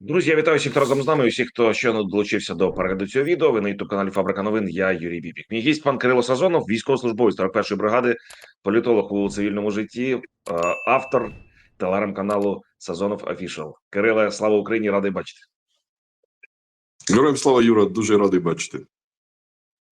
Друзі, я вітаю всіх, разом з нами. і Всіх, хто щойно долучився до перегляду цього відео. Ви на youtube каналі Фабрика новин. Я Юрій Бібік. Мій гість пан Кирило Сазонов, військовослужбовець 41-ї бригади, політолог у цивільному житті, е, автор телеграм-каналу Сазонов Офішал. Кириле, слава Україні! Радий бачити. Героям слава Юра, дуже радий бачити.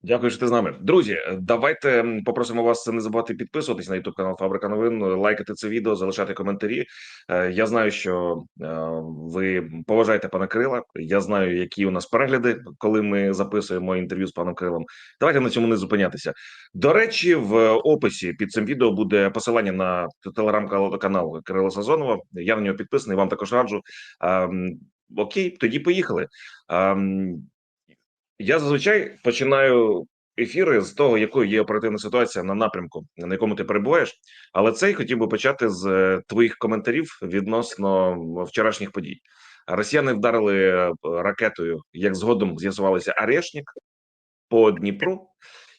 Дякую, що ти з нами. Друзі, давайте попросимо вас не забувати підписуватись на youtube канал Фабрика новин, лайкати це відео, залишати коментарі. Е, Я знаю, що е, ви поважаєте пана Крила. Я знаю, які у нас перегляди, коли ми записуємо інтерв'ю з паном Крилом. Давайте на цьому не зупинятися. До речі, в описі під цим відео буде посилання на телеграм-канал Кирила Сазонова. Я на нього підписаний. Вам також раджу. Ем, Окей, тоді поїхали. Я зазвичай починаю ефіри з того, якою є оперативна ситуація на напрямку, на якому ти перебуваєш. Але цей хотів би почати з е, твоїх коментарів відносно вчорашніх подій. Росіяни вдарили е, ракетою, як згодом з'ясувалося, Арешник по Дніпру.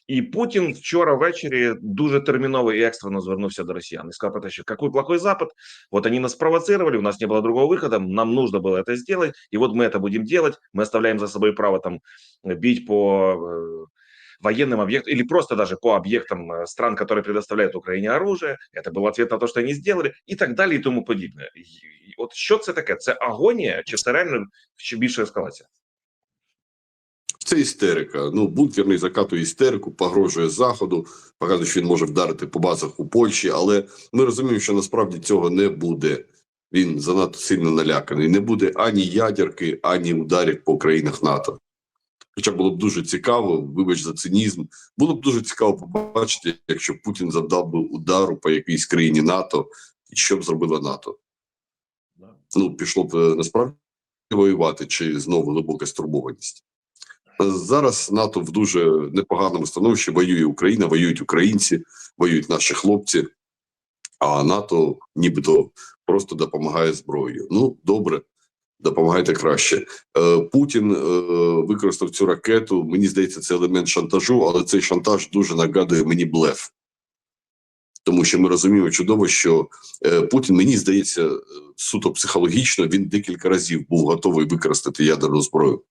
І Путін вчора ввечері дуже терміново і екстрено звернувся до росіян і сказав про те, що какой плохой Запад, вот они нас провоцировали, у нас не было другого выхода, нам нужно было это сделать, и вот мы это будем делать, мы оставляем за собой право там бить по э, военным объектам или просто даже по объектам э, стран, которые предоставляют Украине оружие. Это был ответ на то, что они сделали, і так далі, і тому подібне. І- і От що це таке? Це агонія, чи це реально ще більша ескалація? Це істерика. Ну, бункерний закатує істерику, погрожує заходу, показує, що він може вдарити по базах у Польщі, але ми розуміємо, що насправді цього не буде. Він занадто сильно наляканий. Не буде ані ядерки, ані ударів по країнах НАТО. Хоча було б дуже цікаво, вибач за цинізм, було б дуже цікаво побачити, якщо Путін завдав би удару по якійсь країні НАТО, і що б зробила НАТО. ну пішло б е, насправді воювати чи знову глибока стурбованість. Зараз НАТО в дуже непоганому становищі воює Україна, воюють українці, воюють наші хлопці, а НАТО нібито просто допомагає зброєю. Ну, добре, допомагайте краще. Е, Путін е, використав цю ракету. Мені здається, це елемент шантажу, але цей шантаж дуже нагадує мені блеф. Тому що ми розуміємо чудово, що е, Путін, мені здається, суто психологічно він декілька разів був готовий використати ядерну зброю.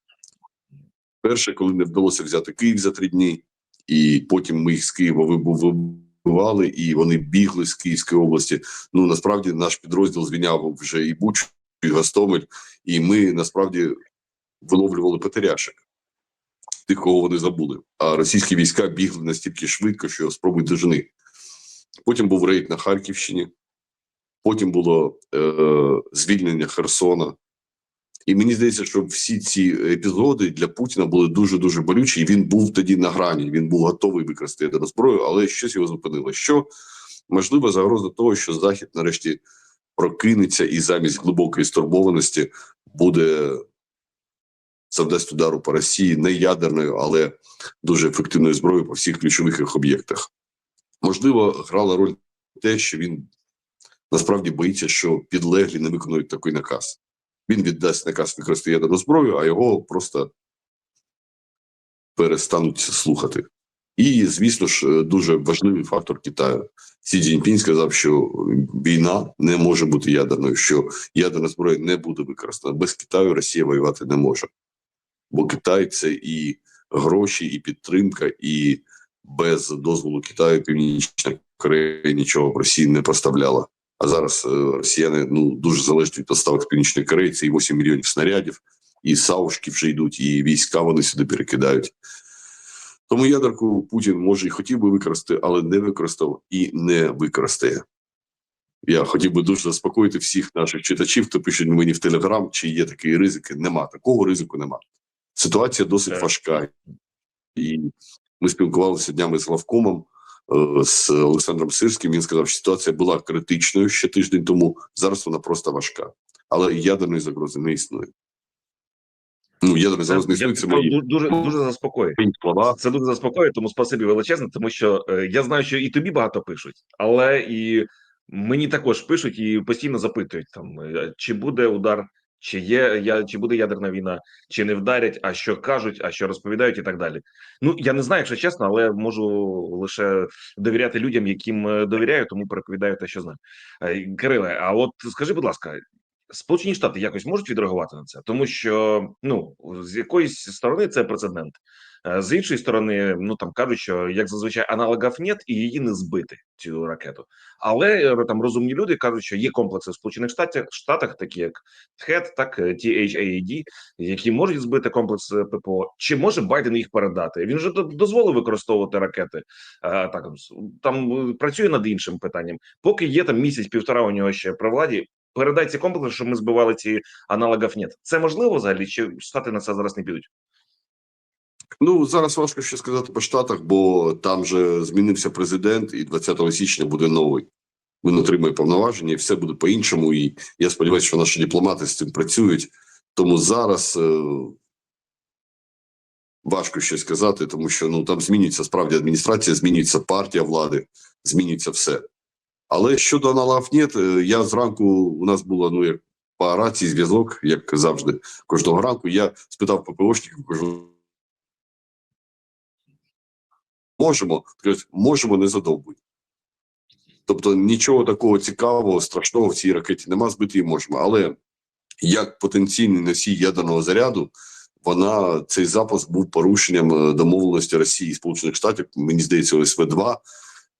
Перше, коли не вдалося взяти Київ за три дні, і потім ми їх з Києва вибу- вибивали, і вони бігли з Київської області. Ну насправді наш підрозділ звільняв вже і Бучу, і Гостомель, і ми насправді виловлювали потеряшек. Тих, кого вони забули. А російські війська бігли настільки швидко, що спробуй дожени. Потім був рейд на Харківщині, потім було е, звільнення Херсона. І мені здається, що всі ці епізоди для Путіна були дуже дуже болючі. І він був тоді на грані. Він був готовий використати ядерну зброю, але щось його зупинило. Що можливо загроза того, що Захід нарешті прокинеться і замість глибокої стурбованості буде завдасть удару по Росії не ядерною, але дуже ефективною зброєю по всіх ключових їх об'єктах. Можливо, грала роль те, що він насправді боїться, що підлеглі не виконують такий наказ. Він віддасть наказ ядерну зброю, а його просто перестануть слухати. І, звісно ж, дуже важливий фактор Китаю. Сі Цзіньпінь сказав, що війна не може бути ядерною, що ядерна зброя не буде використана. Без Китаю Росія воювати не може. Бо Китай це і гроші, і підтримка, і без дозволу Китаю Північна Корея нічого в Росії не поставляла. А зараз е, росіяни ну дуже залежать від поставок Північної Кореї. Це і 8 мільйонів снарядів, і саушки вже йдуть, і війська вони сюди перекидають. Тому ядерку Путін може і хотів би використати, але не використав і не використає. Я хотів би дуже заспокоїти всіх наших читачів, хто пишуть мені в Телеграм, чи є такі ризики. Нема такого ризику. Нема. Ситуація досить важка, і ми спілкувалися днями з главкомом е, з Олександром Сирським. Він сказав, що ситуація була критичною ще тиждень тому. Зараз вона просто важка, але ядерної загрози не існує. Ну, ядерної загрози не Я існує. Це мої дуже дуже заспокоює. Це дуже заспокоює, тому спасибі величезне, тому що е, я знаю, що і тобі багато пишуть, але і мені також пишуть і постійно запитують там, е, чи буде удар, чи є я, чи буде ядерна війна, чи не вдарять, а що кажуть, а що розповідають, і так далі. Ну я не знаю, якщо чесно, але можу лише довіряти людям, яким е, довіряю, тому переповідаю те, що знаю. Е, Кириле, а от скажи, будь ласка. Сполучені Штати якось можуть відреагувати на це, тому що ну з якоїсь сторони це прецедент. Е, З іншої сторони, ну там кажуть, що як зазвичай аналогів нет, і її не збити цю ракету. Але е, там розумні люди кажуть, що є комплекси в Сполучених Штатах, Штатах, такі як THAAD, так е, THAAD, які можуть збити комплекс е, ППО. Чи може Байден їх передати? Він вже дозволив використовувати ракети. Е, Так там е, працює над іншим питанням. Поки є там місяць-півтора у нього ще при владі. Передай ці комплекси, щоб ми збивали ці аналогів нет. Це можливо взагалі? Чи штати на це зараз не підуть? Ну зараз важко ще сказати по штатах, бо там же змінився президент, і 20 січня буде новий. Він отримує повноваження, і все буде по-іншому. І я сподіваюся, що наші дипломати з цим працюють. Тому зараз е, важко щось сказати, тому що ну там змінюється справді адміністрація, змінюється партія влади, змінюється все. Але щодо аналогів нет, е, я зранку у нас було ну як по рації зв'язок, як завжди, кожного ранку. Я спитав ППОшників, кажу. Можемо, можемо, не задовбуй. Тобто нічого такого цікавого, страшного в цій ракеті нема, збити її можемо. Але як потенційний носій ядерного заряду, вона цей запуск був порушенням е, домовленості Росії і Сполучених Штатів. Мені здається, ОСВ 2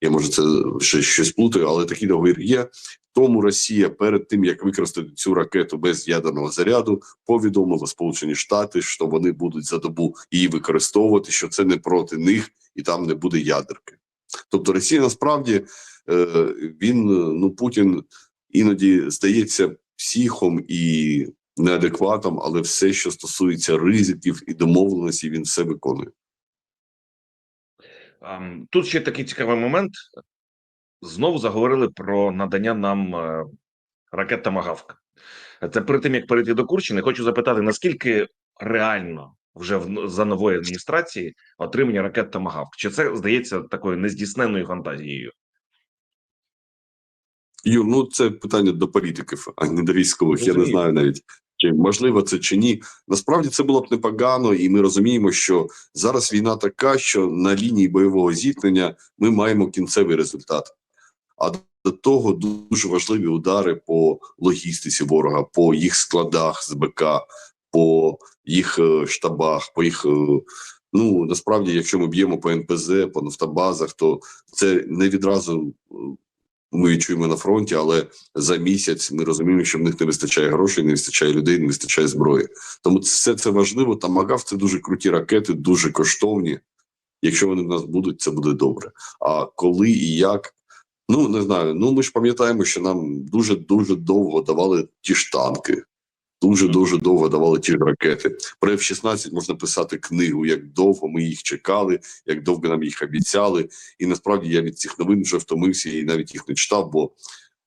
Я може це ще щось плутаю, але такий договір є. Тому Росія перед тим як використати цю ракету без ядерного заряду, повідомила Сполучені Штати, що вони будуть за добу її використовувати, що це не проти них і там не буде ядерки. Тобто Росія насправді е, він е, ну Путін іноді здається психом і неадекватом, але все, що стосується ризиків і домовленості, він все виконує. Тут ще такий цікавий момент. Знову заговорили про надання нам е, ракет Томагавк. Це перед тим як перейти до Курщини, хочу запитати, наскільки реально вже в, за нової адміністрації отримання ракет Томагавк? Чи це здається такою нездійсненною фантазією? Юр, ну це питання до політиків, а не до військових. Я не знаю навіть чи можливо це чи ні. Насправді це було б непогано, і ми розуміємо, що зараз війна така, що на лінії бойового зіткнення ми маємо кінцевий результат. А до того дуже важливі удари по логістиці ворога, по їх складах з БК, по їх е, штабах, по їх. е, Ну насправді, якщо ми б'ємо по НПЗ, по нафтобазах, то це не відразу е, ми відчуємо на фронті, але за місяць ми розуміємо, що в них не вистачає грошей, не вистачає людей, не вистачає зброї. Тому все це важливо. Там Магав це дуже круті ракети, дуже коштовні. Якщо вони в нас будуть, це буде добре. А коли і як, ну не знаю. Ну ми ж пам'ятаємо, що нам дуже дуже довго давали ті ж танки. Дуже дуже довго давали ті ж ракети. Про F-16 можна писати книгу, як довго ми їх чекали, як довго нам їх обіцяли. І насправді я від цих новин вже втомився і навіть їх не читав, бо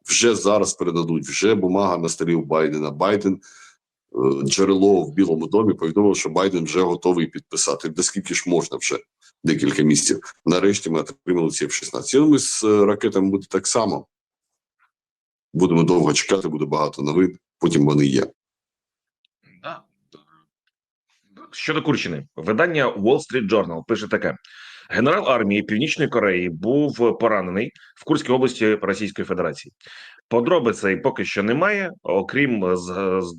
вже зараз передадуть, вже бумага на столі у Байдена. Байден е, джерело в Білому домі повідомило, що Байден вже готовий підписати. Де скільки ж можна вже декілька місяців. Нарешті ми отримали ці F-16. Я думаю, з е, ракетами буде так само. Будемо довго чекати, буде багато новин. Потім вони є. Да. Щодо Курщини, видання Wall Street Journal пише таке: генерал армії Північної Кореї був поранений в Курській області Російської Федерації. Подробицей поки що немає, окрім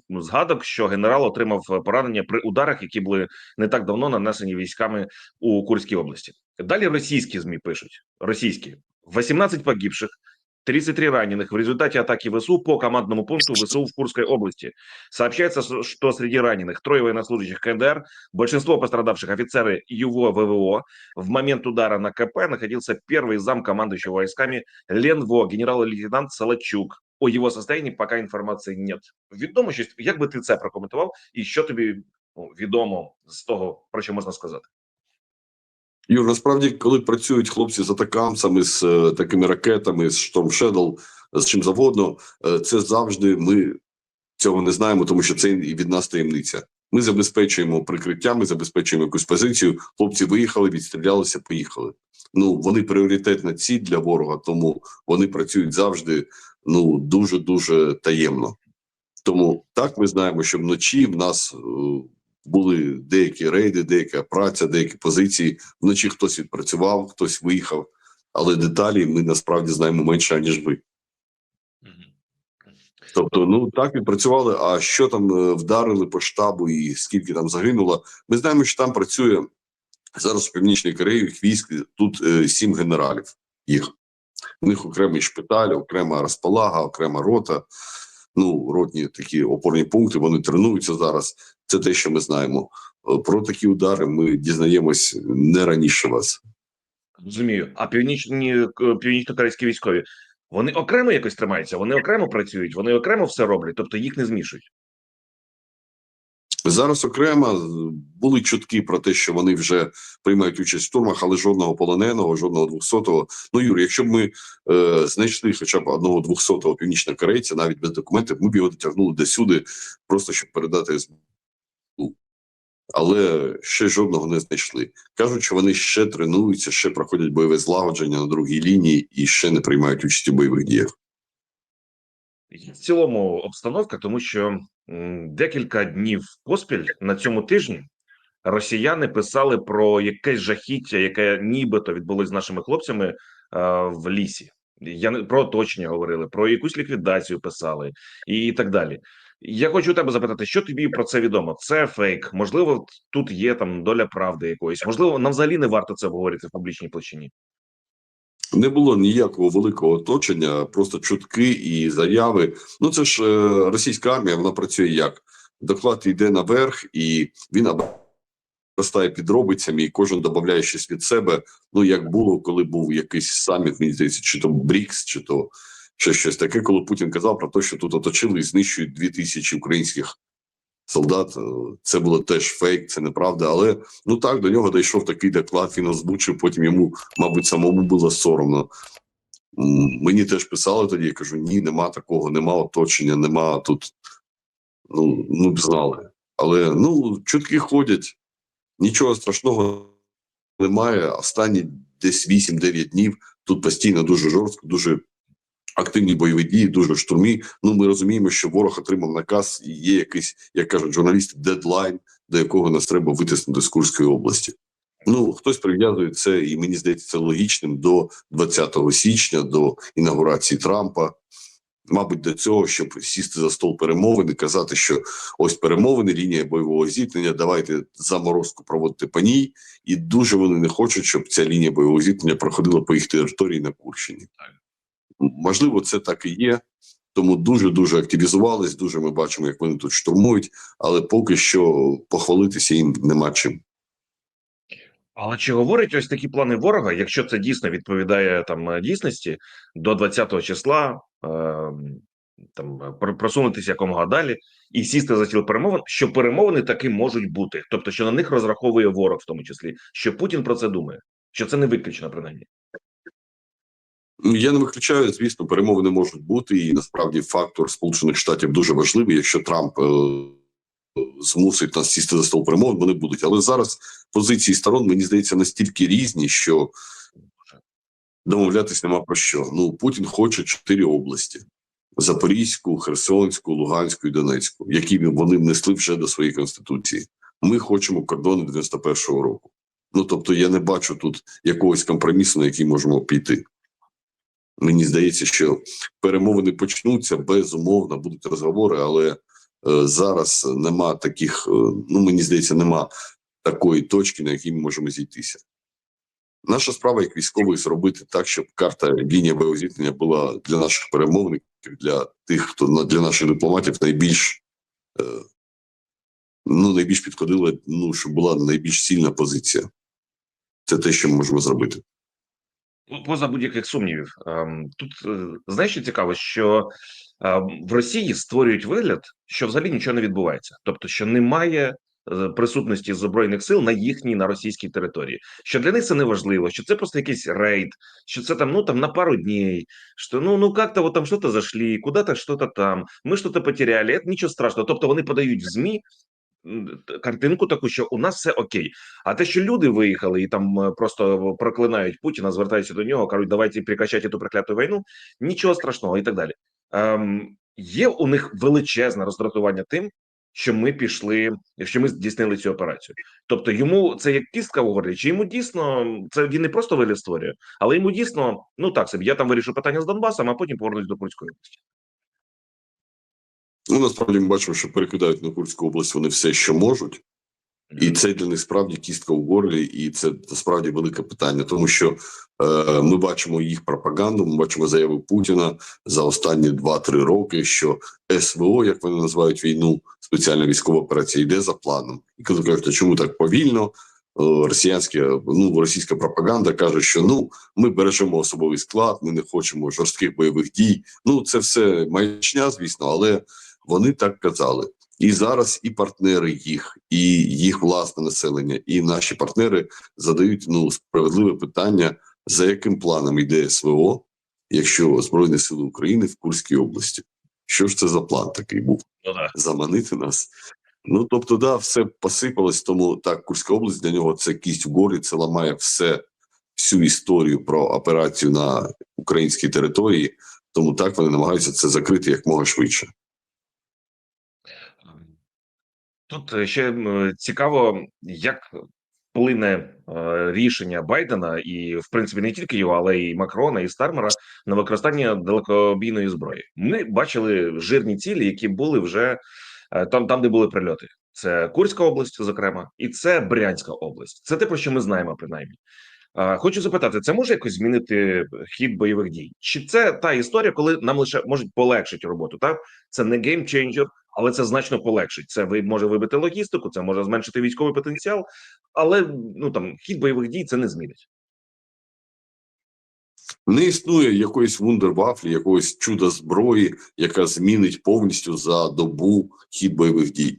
згадок, що генерал отримав поранення при ударах, які були не так давно нанесені військами у Курській області. Далі російські змі пишуть: російські 18 погибших. 33 раненых в результате атаки ВСУ по командному пункту ВСУ в Курской области. Сообщается, с- что среди раненых трое военнослужащих КНДР, большинство пострадавших офицеры ЮВО ВВО. В момент удара на КП находился первый зам командующего войсками Ленво, генерал-лейтенант Салачук. О его состоянии пока інформації нет. Відомо щось, як би ти це прокоментував, і що тобі ну, відомо з того, про що можна сказати? Юр, насправді, коли працюють хлопці з атакамсами, з е, такими ракетами, з Storm Shadow, з чим завгодно, е, це завжди ми цього не знаємо, тому що це і від нас таємниця. Ми забезпечуємо прикриття, ми забезпечуємо якусь позицію. Хлопці виїхали, відстрілялися, поїхали. Ну вони пріоритетна ціль для ворога, тому вони працюють завжди ну дуже дуже таємно. Тому так ми знаємо, що вночі в нас е, були деякі рейди, деяка праця, деякі позиції. Вночі хтось відпрацював, хтось виїхав, але деталі ми насправді знаємо менше, ніж ви. Тобто, ну так відпрацювали. А що там е, вдарили по штабу і скільки там загинуло? Ми знаємо, що там працює зараз у Північній Кореї їх військ тут е, сім генералів. Їх у них окремий шпиталь, окрема розпалага, окрема рота. Ну, ротні такі опорні пункти. Вони тренуються зараз. Це те, що ми знаємо. Е, Про такі удари ми дізнаємось не раніше вас. Розумію. А північні північно-корейські військові вони окремо якось тримаються, вони окремо працюють, вони окремо все роблять, тобто їх не змішують. Зараз окремо були чутки про те, що вони вже приймають участь в штурмах, але жодного полоненого, жодного двохсотого. Ну Юр, якщо б ми е, знайшли хоча б одного двохсотого північно-корейця, навіть без документів, ми б його дотягнули до сюди, просто щоб передати СБУ. Але ще жодного не знайшли. Кажуть, що вони ще тренуються, ще проходять бойове злагодження на другій лінії і ще не приймають участь у бойових діях. В цілому обстановка, тому що декілька днів поспіль на цьому тижні росіяни писали про якесь жахіття, яке нібито відбулось з нашими хлопцями е, в лісі. Я не про оточення говорили, про якусь ліквідацію писали і так далі. Я хочу тебе запитати, що тобі про це відомо? Це фейк? Можливо, тут є там доля правди якоїсь. Можливо, нам взагалі не варто це обговорити в публічній площині. Не було ніякого великого оточення, просто чутки і заяви. Ну це ж е, російська армія, вона працює як доклад йде наверх, і він обростає підробицями, і кожен додає щось від себе. Ну як було, коли був якийсь саміт, мені здається, чи то БРІКС, чи то ще щось таке, коли Путін казав про те, що тут оточили і знищують дві тисячі українських солдат. Е, Це було теж фейк, це неправда. Але ну так до нього дійшов такий доклад. Він озвучив. Потім йому, мабуть, самому було соромно. Мені теж писали тоді. Я кажу: ні, нема такого, нема оточення, нема тут. Ну, ну б знали. Але ну чутки ходять, нічого страшного немає. Останні десь 8-9 днів тут постійно дуже жорстко, дуже активні бойові дії, дуже штурмі. Ну ми розуміємо, що ворог отримав наказ, і є якийсь, як кажуть журналісти, дедлайн, до якого нас треба витиснути з Курської області. Ну хтось прив'язує це, і мені здається, це логічним до 20 січня, до інаугурації Трампа. Мабуть, до цього, щоб сісти за стол перемовин і казати, що ось перемовини, лінія бойового зіткнення, давайте заморозку проводити по ній. І дуже вони не хочуть, щоб ця лінія бойового зіткнення проходила по їх території на Курщині. Можливо, це так і є. Тому дуже дуже активізувались. Дуже ми бачимо, як вони тут штурмують, але поки що похвалитися їм нема чим. Але чи говорять ось такі плани ворога, якщо це дійсно відповідає там е, дійсності, до 20 числа е, там просунутися якомога далі і сісти за стіл перемовин, що перемовини таки можуть бути, тобто що на них розраховує ворог, в тому числі, що Путін про це думає, що це не виключено принаймні. Я не виключаю, звісно, перемовини можуть бути, і насправді фактор Сполучених Штатів дуже важливий. Якщо Трамп е, змусить нас сісти за стол перемовин, вони будуть. Але зараз позиції сторон мені здається настільки різні, що домовлятись нема про що. Ну Путін хоче чотири області: Запорізьку, Херсонську, Луганську і Донецьку, які вони внесли вже до своєї конституції. Ми хочемо кордони 91-го року. Ну тобто, я не бачу тут якогось компромісу, на який можемо піти. Мені здається, що перемовини почнуться безумовно, будуть розговори, але е, зараз нема таких. е, ну мені здається, нема такої точки, на якій ми можемо зійтися. Наша справа як військових зробити так, щоб карта лінія бойового зіткнення була для наших перемовників, для тих, хто на- для наших дипломатів найбільш е, ну найбільш підходила, ну щоб була найбільш сильна позиція. Це те, що ми можемо зробити. Ну, Поза будь-яких сумнівів, ем, тут е, знаєш, що цікаво, що ем, в Росії створюють вигляд, що взагалі нічого не відбувається, тобто, що немає е, присутності збройних сил на їхній на російській території. Що для них це не важливо, що це просто якийсь рейд, що це там ну там на пару дней, що ну ну як-то там що-то зайшли, куди-то що-то там, ми що-то потеряли, нічого страшного. Тобто вони подають в змі. Картинку таку, що у нас все окей. А те, що люди виїхали і там е, просто проклинають Путіна, звертаються до нього, кажуть, давайте прекращайте ту прокляту війну, нічого страшного і так далі. Ем, є у них величезне роздратування тим, що ми пішли, що ми здійснили цю операцію. Тобто йому це як кістка в горлі, чи йому дійсно це він не просто вигляд створює, але йому дійсно ну так собі. Я там вирішу питання з Донбасом, а потім повернусь до Курської області. Ну насправді ми бачимо, що перекидають на Курську область вони все, що можуть. І це для них справді кістка в горлі, і це справді велике питання, тому що е, ми бачимо їх пропаганду. Ми бачимо заяви Путіна за останні 2-3 роки, що СВО, як вони називають війну, спеціальна військова операція, йде за планом. І коли кажуть, чому так повільно? Е, Росіянське ну російська пропаганда каже, що ну ми бережемо особовий склад, ми не хочемо жорстких бойових дій. Ну це все маячня, звісно, але вони так казали. І зараз і партнери їх, і їх власне населення, і наші партнери задають ну справедливе питання, за яким планом йде СВО, якщо Збройні Сили України в Курській області. Що ж це за план такий був? Ну да. Заманити нас? Ну тобто, да, все посипалось. Тому так, Курська область для нього це кість в горі, це ламає все, всю історію про операцію на українській території. Тому так вони намагаються це закрити якмога швидше. Тут е, ще цікаво, як вплине е, рішення Байдена, і в принципі не тільки його, але й Макрона і Стармера на використання далекобійної зброї. Ми бачили жирні цілі, які були вже е, там, там, де були прильоти. Це Курська область, зокрема, і це Брянська область. Це те, про що ми знаємо, принаймні. Е, Хочу запитати, це може якось змінити хід бойових дій? Чи це та історія, коли нам лише можуть полегшити роботу? Так це не геймченджер, але це значно полегшить. Це може вибити логістику, це може зменшити військовий потенціал, але ну там хід бойових дій це не змінить. Не існує якоїсь вундервафлі, якогось чуда зброї, яка змінить повністю за добу хід бойових дій.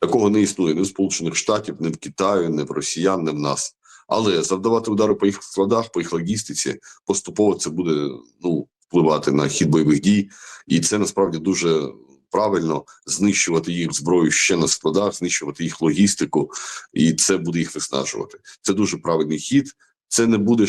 Такого не існує ні в Сполучених Штатів, ні в Китаю, ні в Росіян, ні в нас. Але завдавати удари по їх складах, по їх логістиці, поступово це буде ну впливати на хід бойових дій, і це насправді дуже правильно знищувати їх зброю ще на складах, знищувати їх логістику, і це буде їх виснажувати. Це дуже правильний хід. Це не буде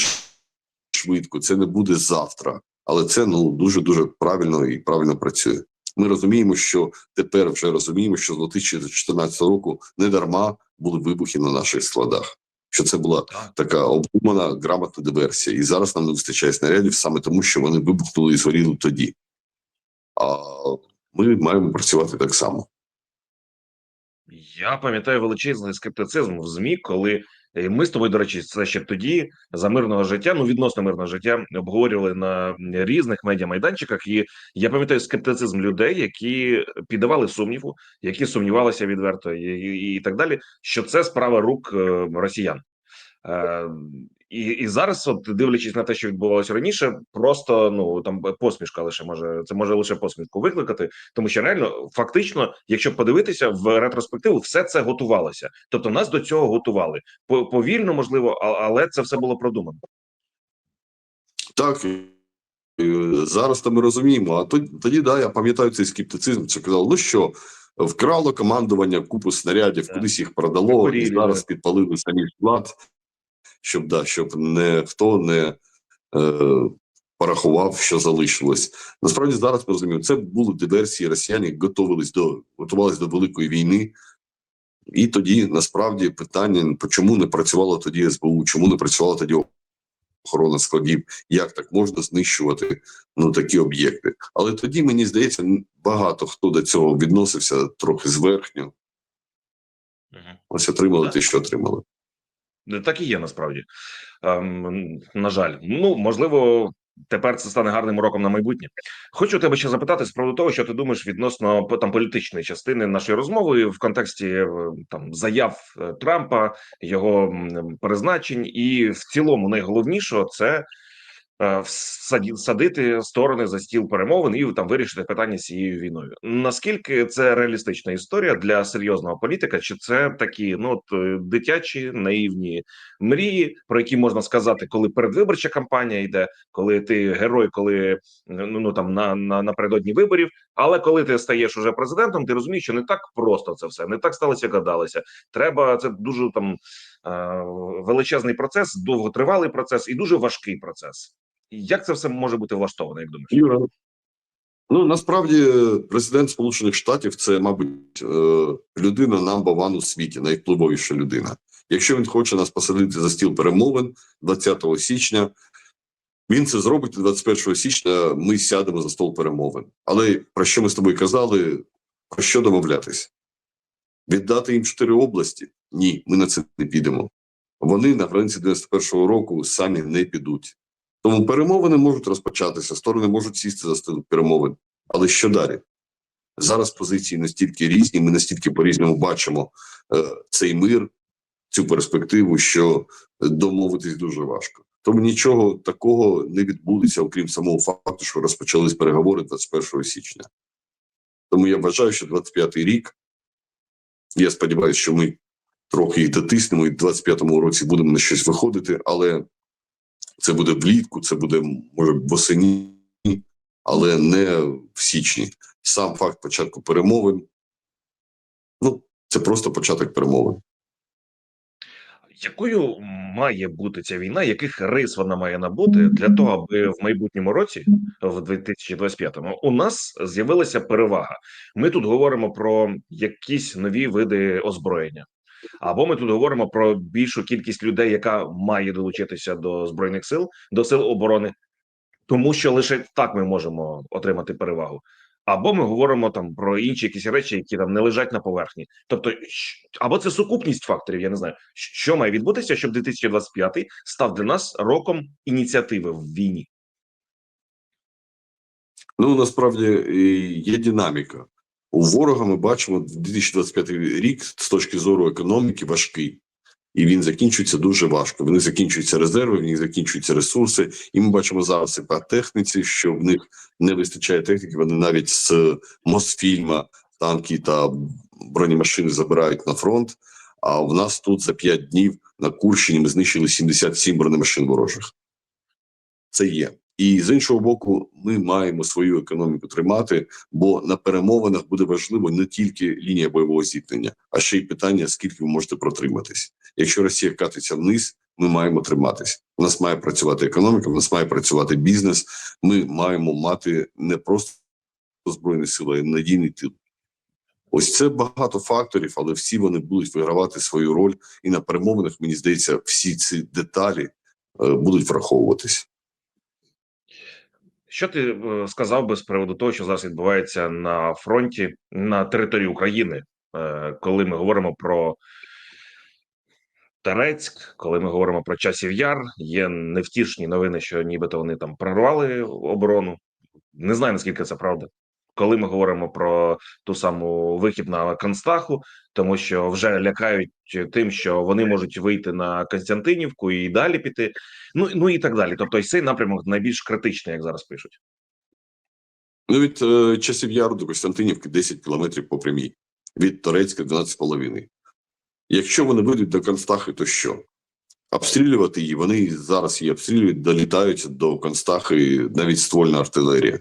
швидко, це не буде завтра, але це ну дуже дуже правильно і правильно працює. Ми розуміємо, що тепер вже розуміємо, що з 2014 року не дарма були вибухи на наших складах. Що це була така обдумана грамотна диверсія, і зараз нам не вистачає снарядів саме тому, що вони вибухнули і згоріли тоді. А ми маємо працювати так само. Я пам'ятаю величезний скептицизм в змі, коли е, ми з тобою, до речі, це ще тоді за мирного життя, ну відносно мирного життя, обговорювали на різних медіамайданчиках. І я пам'ятаю скептицизм людей, які піддавали сумніву, які сумнівалися відверто, і, і, і так далі, що це справа рук е, росіян. І, і зараз, от дивлячись на те, що відбувалося раніше, просто ну там посмішка лише може це може лише посмішку викликати, тому що реально фактично, якщо подивитися в ретроспективу, все це готувалося. Тобто нас до цього готували По- повільно, можливо, але це все було продумано. Так зараз то ми розуміємо. А тоді, тоді да, я пам'ятаю цей скептицизм. Це казали, ну що вкрало командування купу снарядів, Так. кудись їх продало, і зараз підпалили самі склад, щоб да, щоб не хто не е, порахував, що залишилось. Насправді зараз ми розуміємо, це були диверсії. Росіяни готувались до готувалися до великої війни. І тоді насправді питання, чому не працювало тоді СБУ, чому не працювала тоді охорона складів, як так можна знищувати ну такі об'єкти. Але тоді мені здається, багато хто до цього відносився трохи зверхньо. Ось отримали те, що отримали. Е, Так і є насправді. Ем, на жаль, ну можливо, тепер це стане гарним уроком на майбутнє. Хочу тебе ще запитати з приводу того, що ти думаєш відносно там політичної частини нашої розмови в контексті е, там заяв е, Трампа, його призначень, і в цілому найголовнішого це. Е, Садити сторони за стіл перемовин і там вирішити питання з цією війною. Наскільки це реалістична історія для серйозного політика? Чи це такі ну от е, дитячі наївні мрії, про які можна сказати, коли передвиборча кампанія йде, коли ти герой, коли ну, ну там на, на напередодні виборів. Але коли ти стаєш уже президентом, ти розумієш, що не так просто це все, не так сталося, гадалося. Треба це дуже там е, величезний процес, довготривалий процес і дуже важкий процес. Як це все може бути влаштовано, як думаєш? Юра. Ну насправді е, президент Сполучених Штатів це, мабуть, е, людина number one у світі, найвпливовіша людина. Якщо він хоче нас посадити за стіл перемовин 20 січня, він це зробить 21 січня. Ми сядемо за стол перемовин. Але про що ми з тобою казали? Про що домовлятись? Віддати їм чотири області? Ні, ми на це не підемо. Вони на границі 91-го року самі не підуть. Тому перемовини можуть розпочатися, сторони можуть сісти за стіл перемовин. Але що далі? Зараз позиції настільки різні, ми настільки по-різному бачимо е, цей мир, цю перспективу, що домовитись дуже важко. Тому нічого такого не відбудеться, окрім самого факту, що розпочались переговори 21 січня. Тому я вважаю, що 25-й рік. Я сподіваюся, що ми трохи їх дотиснемо, і в 25-му році будемо на щось виходити, але це буде влітку, це буде може восені, але не в січні. Сам факт початку перемовин. Ну, це просто початок перемовин. Якою має бути ця війна? Яких рис вона має набути для того, аби в майбутньому році, в 2025-му, у нас з'явилася перевага? Ми тут говоримо про якісь нові види озброєння, або ми тут говоримо про більшу кількість людей, яка має долучитися до збройних сил, до сил оборони, тому що лише так ми можемо отримати перевагу. Або ми говоримо там про інші якісь речі, які там не лежать на поверхні. Тобто, або це сукупність факторів. Я не знаю, що має відбутися, щоб 2025 став для нас роком ініціативи в війні. Ну насправді є динаміка. У ворога ми бачимо 2025 рік з точки зору економіки важкий, і він закінчується дуже важко. Вони закінчуються резерви, в них закінчуються ресурси. І ми бачимо зараз по техніці, що в них не вистачає техніки. Вони навіть з Мосфільма танки та бронемашини забирають на фронт. А в нас тут за 5 днів на Курщині ми знищили 77 бронемашин ворожих. Це є. І з іншого боку, ми маємо свою економіку тримати, бо на перемовинах буде важливо не тільки лінія бойового зіткнення, а ще й питання, скільки ви можете протриматись. Якщо Росія катиться вниз, ми маємо триматись. У нас має працювати економіка, у нас має працювати бізнес. Ми маємо мати не просто збройні сили, а й надійний тил. Ось це багато факторів, але всі вони будуть вигравати свою роль. І на перемовинах, мені здається, всі ці деталі е, будуть враховуватись. Що ти е, сказав би з приводу того, що зараз відбувається на фронті на території України, е, коли ми говоримо про Терецьк, коли ми говоримо про часів яр, є невтішні новини, що нібито вони там прорвали оборону. Не знаю наскільки це правда. Коли ми говоримо про ту саму вихід на Констаху, тому що вже лякають тим, що вони можуть вийти на Константинівку і далі піти. Ну ну і так далі. Тобто, цей напрямок найбільш критичний, як зараз пишуть. Ну, від е, часів яру до Костянтинівки 10 кілометрів по прямій, від Торецька 12,5. Якщо вони вийдуть до Констахи, то що? Обстрілювати її, вони зараз її обстрілюють, долітають до Констахи навіть ствольна артилерія.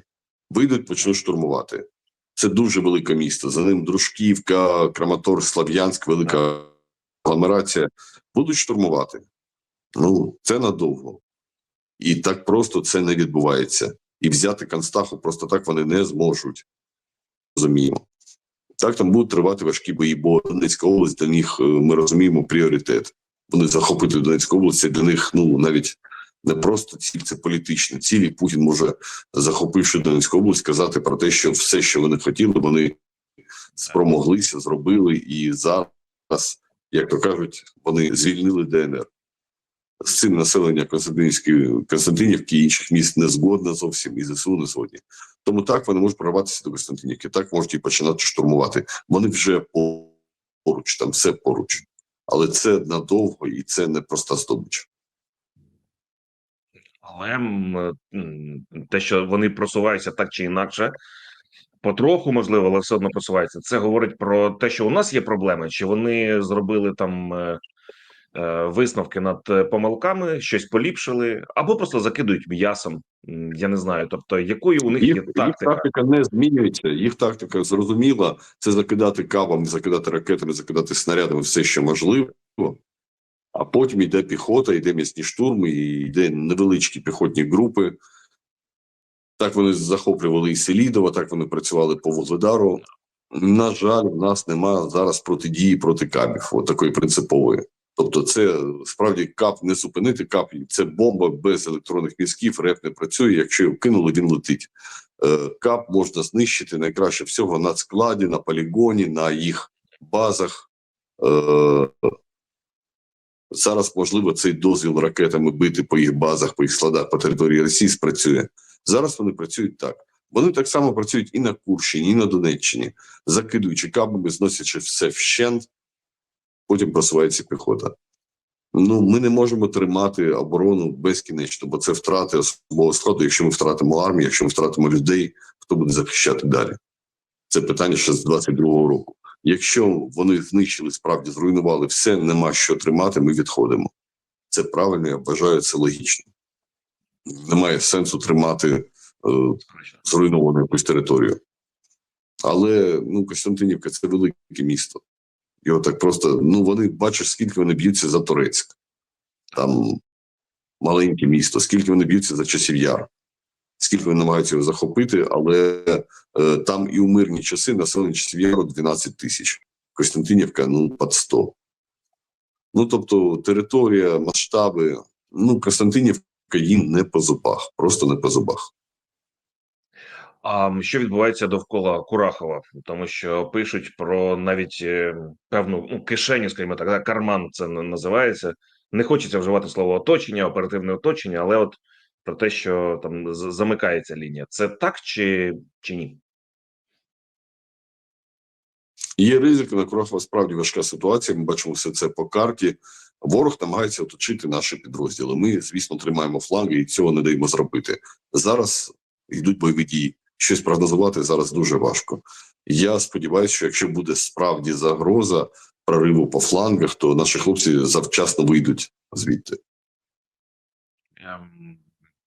Вийдуть, почнуть штурмувати. Це дуже велике місто. За ним Дружківка, Краматор, Слав'янськ, велика агломерація. Будуть штурмувати. Ну, це надовго. І так просто це не відбувається. І взяти Констаху просто так вони не зможуть. Розуміємо. Так там будуть тривати важкі бої, бо Донецька область для них, е, ми розуміємо, пріоритет. Вони захопити Донецьку область, це для них ну навіть не просто ціль, це політична ціль. І Путін може, захопивши Донецьку область, сказати про те, що все, що вони хотіли, вони спромоглися, зробили, і зараз, як то кажуть, вони звільнили ДНР. З цим населення Константинівки і інших міст не згодне зовсім і ЗСУ не згодні. Тому так вони можуть прорватися до Константинівки, так можуть і починати штурмувати. Вони вже поруч, там все поруч. Але це надовго і це не проста здобич. Але те, що вони просуваються так чи інакше, потроху можливо, але все одно просуваються. Це говорить про те, що у нас є проблеми, чи вони зробили там е, е, висновки над е, помилками, щось поліпшили, або просто закидують м'ясом. Я не знаю. Тобто, якою у них Їх, є їх тактика? тактика не змінюється. Їх тактика зрозуміла. Це закидати кабами, закидати ракетами, закидати снарядами, все, що можливо. А потім йде піхота, йде м'ясні штурми, і йде невеличкі піхотні групи. Так вони захоплювали і Селідова, так вони працювали по Вугледару. На жаль, в нас нема зараз протидії проти кабів, от такої принципової. Тобто, це справді кап не зупинити. Кап це бомба без електронних мізків, реп не працює. Якщо його кинули, він летить. Е, КАП можна знищити найкраще всього на складі, на полігоні, на їх базах. Зараз, можливо, цей дозвіл ракетами бити по їх базах, по їх складах по території Росії спрацює. Зараз вони працюють так. Вони так само працюють і на Курщині, і на Донеччині, закидуючи кабами, зносячи все вщент, потім просувається піхота. Ну, ми не можемо тримати оборону безкінечно, бо це втрати особового складу. Якщо ми втратимо армію, якщо ми втратимо людей, хто буде захищати далі? Це питання ще з 22-го року. Якщо вони знищили, справді зруйнували все, нема що тримати, ми відходимо. Це правильно, я вважаю, це логічно. Немає сенсу тримати е, зруйновану якусь територію. Але ну, Костянтинівка це велике місто. Його так просто, ну вони бачиш, скільки вони б'ються за Турецьк. Там маленьке місто, скільки вони б'ються за часів яр, скільки вони намагаються його захопити, але е, там і у мирні часи населення часів яру 12 тисяч. Костянтинівка, ну, під 100. Ну, тобто, територія, масштаби, ну, Костянтинівка їм не по зубах, просто не по зубах. А що відбувається довкола Курахова? Тому що пишуть про навіть е, певну ну, кишеню, скажімо так, карман це називається. Не хочеться вживати слово оточення, оперативне оточення, але от про те, що там замикається лінія, це так чи, чи ні? Є ризики, на Курахова справді важка ситуація. Ми бачимо все це по карті. Ворог намагається оточити наші підрозділи. Ми, звісно, тримаємо фланги і цього не даємо зробити. Зараз йдуть бойові дії. Щось прогнозувати зараз дуже важко. Я сподіваюся, що якщо буде справді загроза прориву по флангах, то наші хлопці завчасно вийдуть звідти.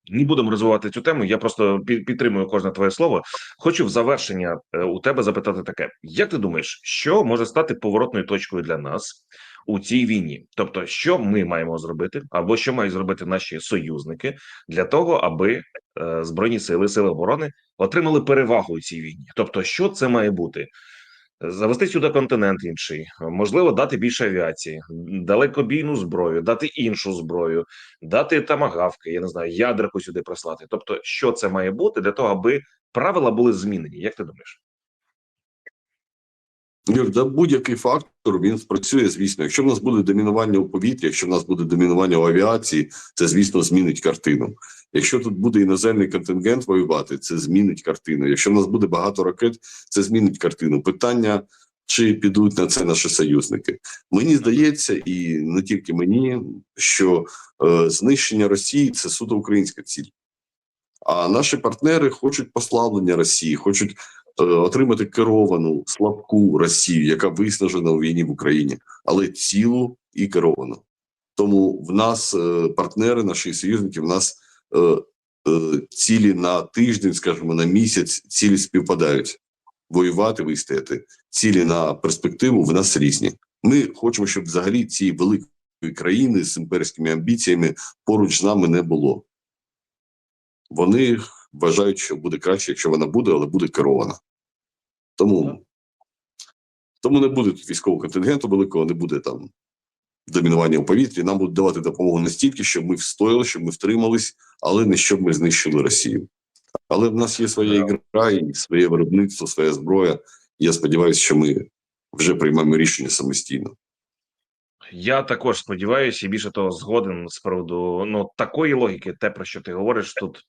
Не будемо розвивати цю тему. Я просто підтримую кожне твоє слово. Хочу в завершення е, у тебе запитати таке: як ти думаєш, що може стати поворотною точкою для нас у цій війні? Тобто, що ми маємо зробити, або що мають зробити наші союзники для того, аби е, збройні сили, сили оборони отримали перевагу у цій війні? Тобто, що це має бути? Завести сюди континент інший, можливо, дати більше авіації, далекобійну зброю, дати іншу зброю, дати тамагавки, я не знаю, ядерку сюди прислати. Тобто, що це має бути для того, аби правила були змінені? Як ти думаєш? Да будь-який фактор він спрацює, звісно. Якщо в нас буде домінування у повітрі, якщо в нас буде домінування у авіації, це звісно змінить картину. Якщо тут буде іноземний контингент воювати, це змінить картину. Якщо в нас буде багато ракет, це змінить картину. Питання. Чи підуть на це наші союзники? Мені здається, і не тільки мені, що е, знищення Росії це суто українська ціль. А наші партнери хочуть послаблення Росії, хочуть е, отримати керовану слабку Росію, яка виснажена у війні в Україні, але цілу і керовану. Тому в нас е, партнери, наші союзники, в нас цілі на тиждень, скажімо, на місяць, цілі співпадають. Воювати, вистояти. Цілі на перспективу в нас різні. Ми хочемо, щоб взагалі цієї великої країни з імперськими амбіціями поруч з нами не було. Вони вважають, що буде краще, якщо вона буде, але буде керована. Тому, тому не буде тут військового контингенту великого, не буде там домінування у повітрі. Нам будуть давати допомогу настільки, щоб ми встояли, щоб ми втримались, але не щоб ми знищили Росію. Але в нас є своя ігра, і своє виробництво, своя зброя. Я сподіваюся, що ми вже приймемо рішення самостійно. Я також сподіваюся, і більше того, згоден з приводу ну такої логіки, те про що ти говориш тут.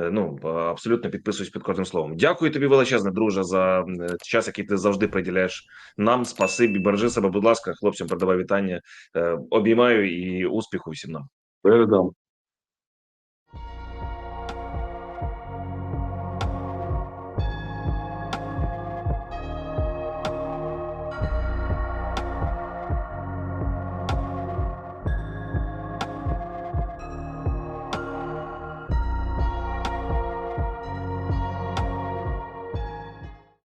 е, Ну абсолютно підписуюсь під кожним словом. Дякую тобі величезне, друже, за е, час, який ти завжди приділяєш нам. Спасибі, бережи себе, будь ласка, хлопцям передавай вітання. Е, Обіймаю і успіху всім нам. Передам.